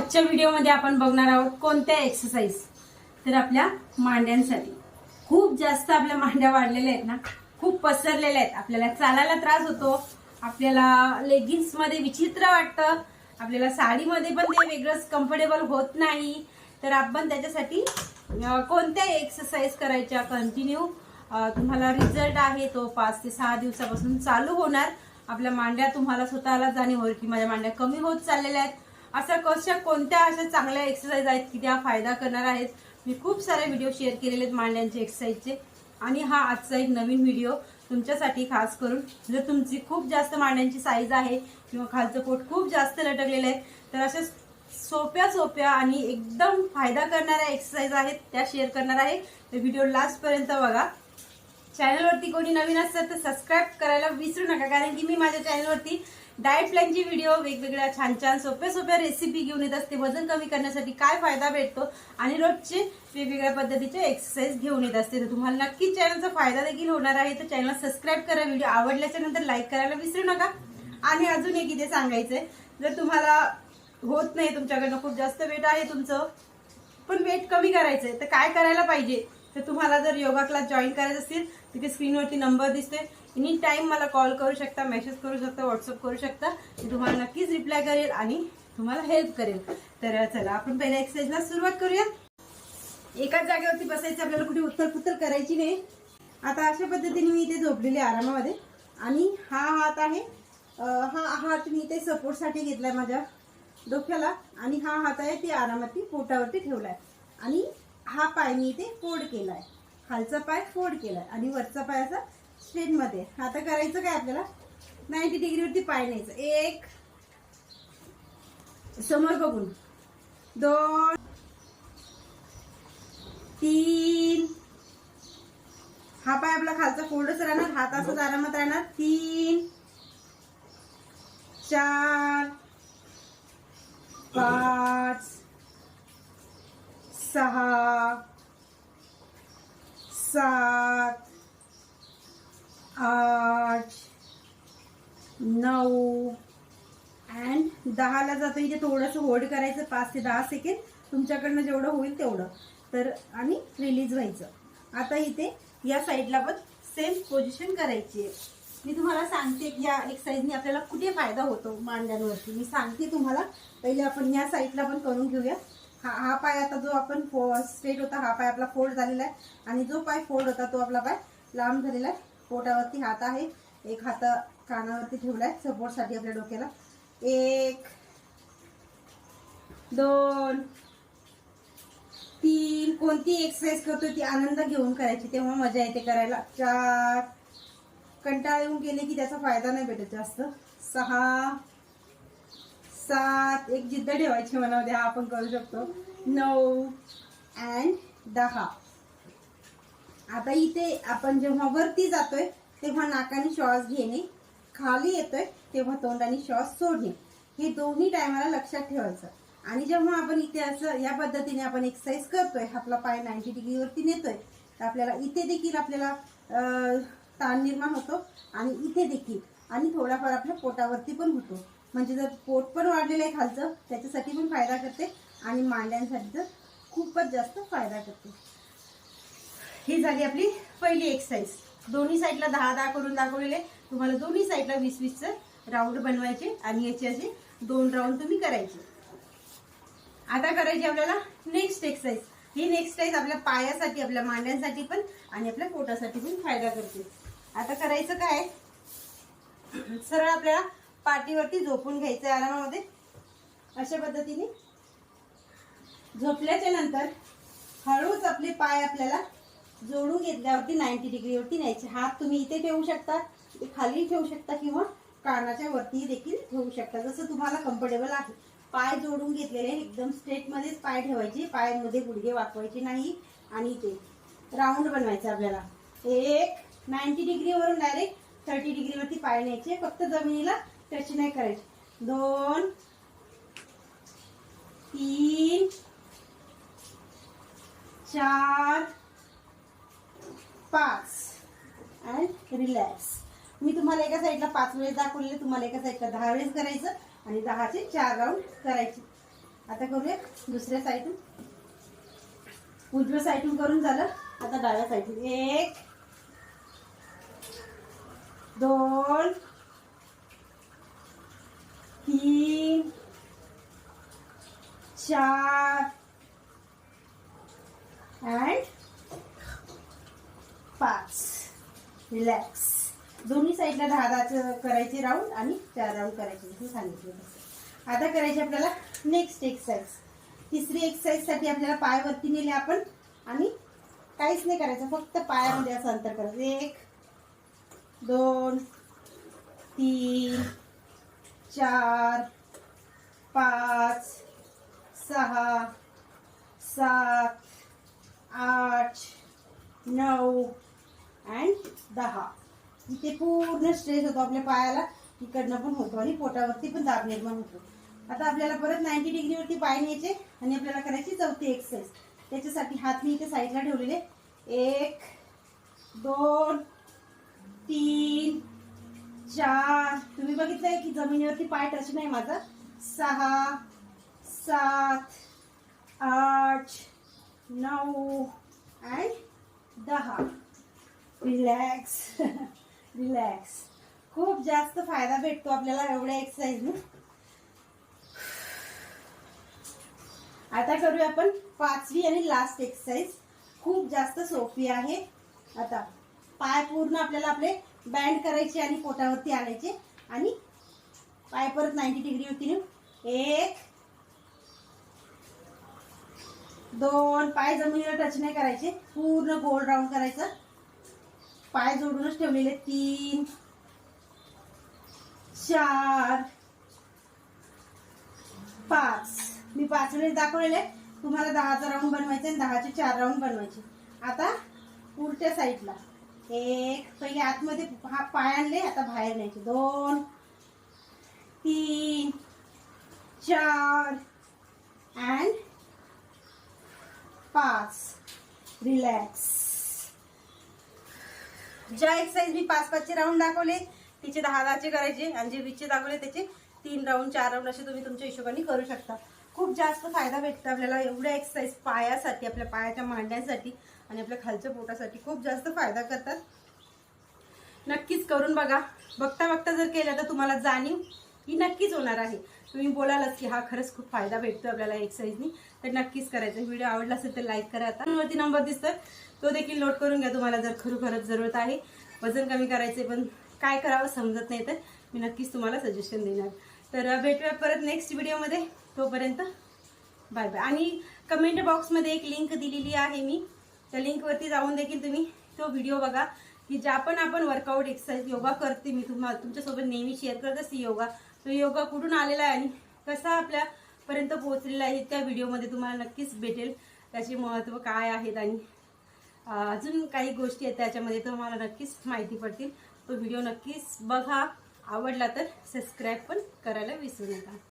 आजच्या व्हिडिओमध्ये आपण बघणार आहोत कोणत्या एक्सरसाइज तर आपल्या मांड्यांसाठी. खूप जास्त आपल्या मांड्या वाढलेल्या आहेत ना खूप पसरलेल्या आहेत. आपल्याला चालायला त्रास होतो. आपल्याला लेगिन्समध्ये विचित्र वाटतं. आपल्याला साडीमध्ये पण ते वेगळंच कम्फर्टेबल होत नाही. तर आपण त्याच्यासाठी कोणत्या एक्सरसाइज करायच्या कंटिन्यू तुम्हाला रिझल्ट आहे तो पाच ते सहा दिवसापासून चालू होणार. आपल्या मांड्या तुम्हाला स्वतःला जाणीव होईल की माझ्या मांड्या कमी होत चाललेल्या आहेत. अशा कशा कोणत्या अशा चांगल्या एक्सरसाइज आहेत की त्या फायदा करणार आहेत? मी खूप सारे व्हिडिओ शेअर केलेले आहेत मांड्यांचे एक्सरसाइजचे आणि हा आजचा एक नवीन व्हिडिओ तुमच्यासाठी खास करून जर तुमची खूप जास्त मांड्यांची साईज आहे किंवा खालचं पोट खूप जास्त लटकलेलं आहे तर अशा सोप्या सोप्या आणि एकदम फायदा करणाऱ्या एक्सरसाइज आहेत त्या शेअर करणार आहे. तर व्हिडिओ लास्टपर्यंत बघा. चॅनलवरती कोणी नवीन असतात तर सबस्क्राईब करायला विसरू नका कारण की मी माझ्या चॅनलवरती डाएट प्लॅनची व्हिडिओ वेगवेगळ्या छान छान सोप्या सोप्या रेसिपी घेऊन येत असते. वजन कमी करण्यासाठी काय फायदा भेटतो? आणि रोजचे वेगवेगळ्या पद्धतीचे एक्सरसाइज घेऊन येत असते. तर तुम्हाला नक्कीच चॅनलचा फायदा देखील होणार आहे. तर चॅनल सबस्क्राईब करा. व्हिडिओ आवडल्याच्या नंतर लाईक करायला विसरू नका. आणि अजून एक इथे सांगायचंय. जर तुम्हाला होत नाही तुमच्याकडनं खूप जास्त वेट आहे तुमचं पण वेट कमी करायचंय तर काय करायला पाहिजे? तर तुम्हाला जर योगा क्लास जॉईन करायचं असेल तिथे स्क्रीनवरती नंबर दिसतोय. एनी टाइम मला कॉल करू शकता मेसेज करू शकता व्हॉट्सअप करू शकता मी तुम्हाला नक्कीच रिप्लाय करेल आणि तुम्हाला हेल्प करेल. तर चला आपण पहिल्या एक्सरसाइजला सुरुवात करूया. एकाच जागेवरती बसायचं आपल्याला कुठे उत्तर पुत्तर करायची नाही. आता अशा पद्धतीने मी इथे झोपलेली आरामामध्ये. आणि हा हात आहे हा हात मी इथे सपोर्टसाठी घेतलाय माझ्या डोक्याला. आणि हा हात आहे ते आरामाती पोटावरती ठेवलाय. आणि हा पाय मी इथे फोल्ड केलाय. खालचा पाय फोल्ड केलाय. आणि वरचा पाय असा स्ट्रेटमध्ये आता करायचं काय आपल्याला? नाईन्टी डिग्रीवरती पाय न्यायचं. एक. समोर बघून. दोन. तीन. हा पाय आपला खालचा फोल्डच राहणार. हात असाच आरामात राहणार. तीन. चार. पाच. सहा. सात. आठ नऊ अँड दहाला जातो इथे थोडंसं होल्ड करायचं पाच ते दहा सेकंड तुमच्याकडनं जेवढं होईल तेवढं. तर आणि रिलीज व्हायचं. आता इथे या साईडला पण सेम पोझिशन करायची आहे. मी तुम्हाला सांगते की या एक्सरसाइजने आपल्याला कुठे फायदा होतो मांड्यांवरती? मी सांगते तुम्हाला. पहिले आपण या साईडला पण करून घेऊया. हा हा पाय आता जो आपण फो स्ट्रेट होता हा पाय आपला फोल्ड झालेला आहे. आणि जो पाय फोल्ड होता तो आपला पाय लांब झालेला आहे. पोटावरती हात आहे. एक हात कानावरती ठेवलाय. सपोर्टसाठी आपल्या डोक्याला. एक दोन तीन. कोणती एक्सरसाइज करतो ती आनंद घेऊन करायची. तेव्हा मजा येते करायला. चार. कंटाळ येऊन गेले की त्याचा फायदा नाही भेटत जास्त. सहा. सात. एक जिद्द ठेवायची मनामध्ये हा आपण करू शकतो. नऊ. अँड दहा. आता इथे आपण जेव्हा वरती जातोय तेव्हा नाकाने श्वास घेणे खाली येतोय तेव्हा तोंडाने श्वास सोडणे. हे दोन्ही टायमाला लक्षात ठेवायचं. आणि जेव्हा आपण इथे असं या पद्धतीने आपण एक्सरसाइज करतोय आपला पाय नाईन्टी डिग्रीवरती नेतोय तर आपल्याला इथे देखील आपल्याला ताण निर्माण होतो आणि इथे देखील. आणि थोडाफार आपल्या पोटावरती पण होतो. म्हणजे जर पोट पण वाढलेलं आहे खालचं त्याच्यासाठी पण फायदा करते आणि मांड्यांसाठी तर खूपच जास्त फायदा करते. ही झाली आपली पहिली एक्सरसाइज दोन्ही साईडला दहा दहा करून दाखवलेले. तुम्हाला दोन्ही साईडला वीस वीसचं राऊंड बनवायचे आणि याचे असे दोन राऊंड तुम्ही करायचे. आता करायची आपल्याला नेक्स्ट एक्सरसाइज ही नेक्स्ट एक्सरसाइज आपल्या पायासाठी आपल्या मांड्यांसाठी पण आणि आपल्या पोटासाठी पण फायदा करते. आता करायचं काय सरळ आपल्याला पाठीवरती झोपून घ्यायचं आहे आरामामध्ये. अशा पद्धतीने. झोपल्याच्या नंतर हळूच आपले पाय आपल्याला जोडून घेतल्यावरती नाईन्टी डिग्रीवरती न्यायचे. हात तुम्ही इथे ठेवू शकता ते खाली ठेवू शकता किंवा कानाच्या वरती देखील ठेवू शकता जसं तुम्हाला कम्फर्टेबल आहे. पाय जोडून घेतलेले एकदम स्ट्रेटमध्येच पाय ठेवायचे. पायांमध्ये गुडघे वाकवायचे नाही आणि इथे राऊंड बनवायचं आपल्याला. एक नाईन्टी डिग्रीवरून डायरेक्ट थर्टी डिग्रीवरती पाय न्यायचे. फक्त जमिनीला टच नाही करायचे. दोन तीन चार पाच. अँड रिलॅक्स मी तुम्हाला एका साईडला पाच वेळेस दाखवलेले तुम्हाला एका साईडला दहा वेळेस करायचं आणि दहाचे चार राऊंड करायचे. आता करूया दुसऱ्या साईडून. उजव्या साईडून करून झालं. आता डाव्या साईडून. एक दोन तीन चार अँड पाच रिलॅक्स दोन्ही साईडला दहा दहाचं करायचे राऊंड आणि चार राऊंड करायचे हे सांगितलं आता करायची आपल्याला नेक्स्ट एक्सरसाइज तिसरी एक्सरसाइजसाठी आपल्याला पाय वरती नेले आपण आणि काहीच नाही करायचं फक्त पायामध्ये असं अंतर करायचं. एक दोन तीन चार पाच सहा सात आठ नऊ अँड दहा. इथे पूर्ण स्ट्रेस होतो आपल्या पायाला. इकडनं पण होतो आणि पोटावरती पण दाब निर्माण होतो. आता आपल्याला परत नाईन्टी डिग्रीवरती पाय न्यायचे आणि आपल्याला करायची चौथी एक्सरसाइज त्याच्यासाठी हात मी इथे साईडला ठेवलेले. एक दोन तीन चार. तुम्ही बघितलंय की जमिनीवरती पाय टच नाही माझा. सहा सात आठ नऊ अँड दहा. रिलॅक्स रिलॅक्स खूप जास्त फायदा भेटतो आपल्याला एवढ्या एक्सरसाइजने आता करूया आपण पाचवी आणि लास्ट एक्सरसाइज खूप जास्त सोपी आहे. आता पाय पूर्ण आपल्याला आपले बँड करायचे आणि पोटावरती आणायचे. आणि पाय परत नाईन्टी डिग्रीवरती नेऊन एक दोन पाय जमिनीला टच नाही करायचे. पूर्ण गोल राऊंड करायचं. पाय जोडूनच ठेवलेले तीन चार पाच. मी पाच मिनिट दाखवलेले तुम्हाला दहाचा राऊंड बनवायचे आणि दहाचे चार राऊंड बनवायचे. आता पुढच्या साईडला. एक पहिले आतमध्ये हा पाय आणले आता बाहेर न्यायचे. दोन तीन चार अँड पाच. रिलॅक्स ज्या एक्सरसाइज मी पाच पाचचे राऊंड दाखवले तिचे दहा दहाचे करायचे आणि जे वीसचे दाखवले त्याचे तीन राऊंड चार राऊंड असे तुम्ही तुमच्या हिशोबाने करू शकता. खूप जास्त फायदा भेटतो आपल्याला एवढ्या एक्सरसाइज पायासाठी आपल्या पायाच्या मांड्यांसाठी आणि आपल्या खालच्या पोटासाठी खूप जास्त फायदा करतात. नक्कीच करून बघा. बघता बघता जर केलं तर तुम्हाला जाणीव. ही नक्कीच होणार आहे. तुम्ही बोलालच की हा खरंच खूप फायदा भेटतो आपल्याला एक्सरसाइजनी तर नक्कीच करायचं. व्हिडिओ आवडला असेल तर लाईक करा आता. वरती नंबर दिसतात. तो देखील नोट करून घ्या तुम्हाला जर खरोखरच जरूरत आहे. वजन कमी करायचे पण काय करावं समजत नाही तर मी नक्कीच तुम्हाला सजेशन देणार. तर भेटूया परत नेक्स्ट व्हिडिओमध्ये तोपर्यंत बाय बाय आणि कमेंट बॉक्समध्ये एक लिंक दिलेली आहे मी. त्या लिंकवरती जाऊन देखील तुम्ही तो व्हिडिओ बघा. की ज्या पण आपण वर्कआउट एक्सरसाइज योगा करते मी तुम्हाला तुमच्यासोबत नेहमी शेअर करत असते योगा. तो योगा कुठून आलेला आहे आणि कसा आपल्यापर्यंत पोहोचलेला आहे त्या व्हिडिओमध्ये तुम्हाला नक्कीच भेटेल. त्याचे महत्त्व काय आहेत आणि अजून काही गोष्टी आहेत त्याच्यामध्ये तुम्हाला नक्कीच माहिती पडतील. तो व्हिडिओ नक्कीच बघा. आवडला तर सबस्क्राईब पण करायला विसरू नका.